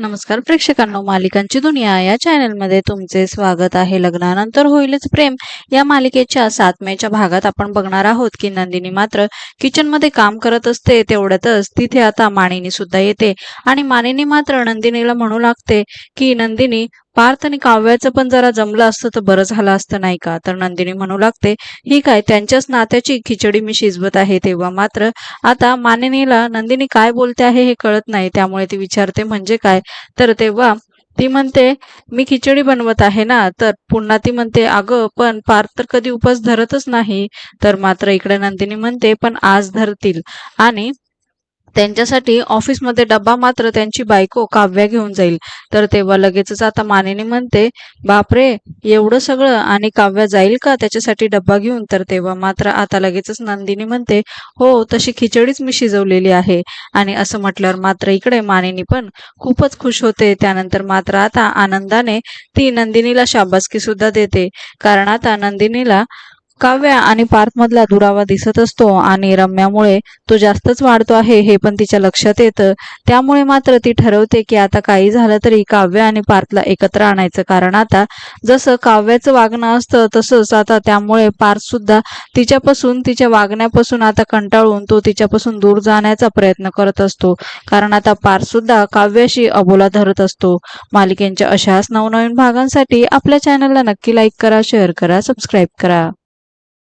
नमस्कार प्रेक्षकांनो मालिकांची दुनिया या चॅनलमध्ये तुमचे स्वागत आहे. लग्नानंतर होईलच प्रेम. या मालिकेच्या सातम्याच्या भागात आपण बघणार आहोत की नंदिनी मात्र किचनमध्ये काम करत असते तेवढ्यातच तिथे आता मानिनी सुद्धा येते. आणि मानिनी मात्र नंदिनीला म्हणू लागते की नंदिनी पार्थ आणि काव्याचं पण जरा जमलं असतं तर बरं झालं असतं नाही का? तर नंदिनी म्हणू लागते ही काय त्यांच्याच नात्याची खिचडी मी शिजवत आहे तेव्हा मात्र आता मानिनीला नंदिनी काय बोलते आहे हे कळत नाही त्यामुळे ती विचारते म्हणजे काय? तर तेव्हा ती म्हणते मी खिचडी बनवत आहे ना तर पुन्हा ती म्हणते अगं पण पार्थ तर कधी उपास धरतच नाही. तर मात्र इकडे नंदिनी म्हणते पण आज धरतील. आणि त्यांच्यासाठी ऑफिसमध्ये डब्बा मात्र त्यांची बायको काव्या घेऊन जाईल. तर तेव्हा लगेचच आता मानिनी म्हणते बापरे एवढं सगळं आणि काव्या जाईल का त्याच्यासाठी डब्बा घेऊन? तर तेव्हा मात्र आता लगेचच नंदिनी म्हणते हो तशी खिचडीच मी शिजवलेली आहे. आणि असं म्हटल्यावर मात्र इकडे मानिनी पण खूपच खुश होते. त्यानंतर मात्र आता आनंदाने ती नंदिनीला शाबासकी सुद्धा देते. कारण आता नंदिनीला काव्या आणि पार्थमधला दुरावा दिसत असतो आणि रम्यामुळे तो जास्तच वाढतो आहे हे पण तिच्या लक्षात येतं. त्यामुळे मात्र ती ठरवते की आता काही झालं तरी काव्य आणि पार्थला एकत्र आणायचं कारण आता जसं काव्याचं वागणं असतं तसंच आता त्यामुळे पार्थ सुद्धा तिच्यापासून तिच्या वागण्यापासून आता कंटाळून तो तिच्यापासून दूर जाण्याचा प्रयत्न करत असतो. कारण आता पार्थ सुद्धा काव्याशी अबोला धरत असतो. मालिकेंच्या अशाच नवनवीन भागांसाठी आपल्या चॅनलला नक्की लाईक करा शेअर करा सबस्क्राईब करा.